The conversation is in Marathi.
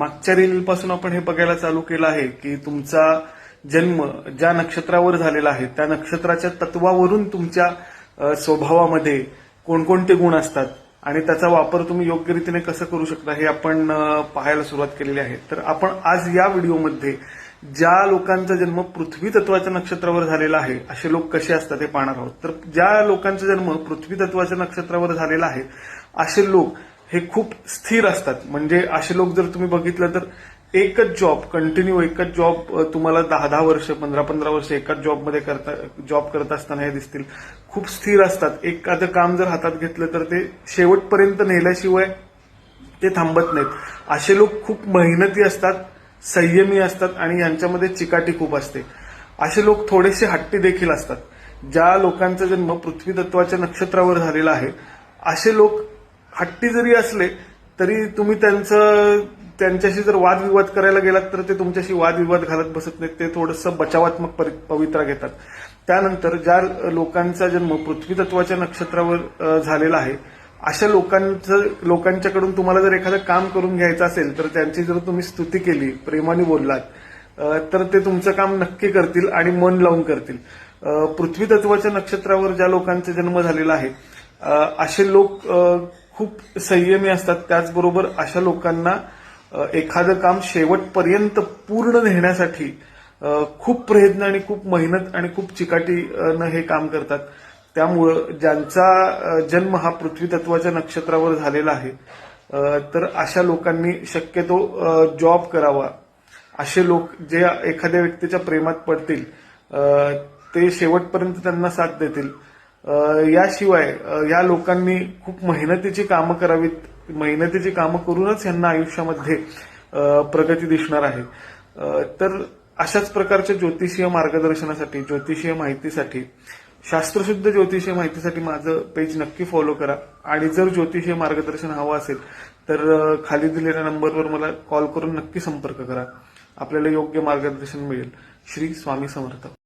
मागच्या रेलपासून आपण हे बघायला चालू केलं आहे की तुमचा जन्म ज्या नक्षत्रावर झालेला आहे त्या नक्षत्राच्या तत्वावरून तुमच्या स्वभावामध्ये कोणकोणते गुण असतात आणि त्याचा वापर तुम्ही योग्य रीतीने कसं करू शकता हे आपण पाहायला सुरुवात केलेली आहे. तर आपण आज या व्हिडिओमध्ये ज्या लोकांचा जन्म पृथ्वी तत्वाच्या नक्षत्रावर झालेला आहे असे लोक कसे असतात हे पाहणार आहोत. तर ज्या लोकांचा जन्म पृथ्वी तत्वाच्या नक्षत्रावर झालेला आहे असे लोक हे खूप स्थिर असतात. म्हणजे असे लोक जर तुम्ही बघितलं तर एकच जॉब कंटिन्यू एकच जॉब तुम्हाला दहा दहा वर्ष पंधरा पंधरा वर्ष एकाच जॉबमध्ये करता जॉब करत असताना हे दिसतील. खूप स्थिर असतात. एखादं काम जर हातात घेतलं तर ते शेवटपर्यंत नेल्याशिवाय ते थांबत नाहीत. असे लोक खूप मेहनती असतात संयमी असतात आणि यांच्यामध्ये चिकाटी खूप असते. असे लोक थोडेसे हट्टी देखील असतात. ज्या लोकांचा जन्म पृथ्वी तत्वाच्या नक्षत्रावर झालेला आहे असे लोक हट्टी जरी असले तरी तुम्ही त्यांचं त्यांच्याशी जर वादविवाद करायला गेलात तर ते तुमच्याशी वादविवाद घालत बसत नाहीत. ते थोडंसं बचावात्मक पवित्रा घेतात. त्यानंतर ज्या लोकांचा जन्म पृथ्वी तत्वाच्या नक्षत्रावर झालेला आहे अशा लोकांचं लोकांच्याकडून तुम्हाला जर एखादं काम करून घ्यायचं असेल तर त्यांची जर तुम्ही स्तुती केली प्रेमाने बोललात तर ते तुमचं काम नक्की करतील आणि मन लावून करतील. पृथ्वी तत्वाच्या नक्षत्रावर ज्या लोकांचा जन्म झालेला आहे असे लोक खूप संयमी असतात. त्याचबरोबर अशा लोकांना एखादं काम शेवटपर्यंत पूर्ण नेण्यासाठी खूप प्रयत्न आणि खूप मेहनत आणि खूप चिकाटीनं हे काम करतात. त्यामुळं ज्यांचा जन्म हा पृथ्वी तत्वाच्या नक्षत्रावर झालेला आहे तर अशा लोकांनी शक्यतो जॉब करावा. असे लोक जे एखाद्या व्यक्तीच्या प्रेमात पडतील ते शेवटपर्यंत त्यांना साथ देतील. याशिवाय या लोकांनी खूप मेहनतीची कामं करावीत. मेहनतीची कामं करूनच यांना आयुष्यामध्ये प्रगती दिसणार आहे. तर अशाच प्रकारच्या ज्योतिषीय मार्गदर्शनासाठी ज्योतिषीय माहितीसाठी शास्त्रशुद्ध ज्योतिषीय माहितीसाठी माझं पेज नक्की फॉलो करा. आणि जर ज्योतिषीय मार्गदर्शन हवं असेल तर खाली दिलेल्या नंबरवर मला कॉल करून नक्की संपर्क करा. आपल्याला योग्य मार्गदर्शन मिळेल. श्री स्वामी समर्थ.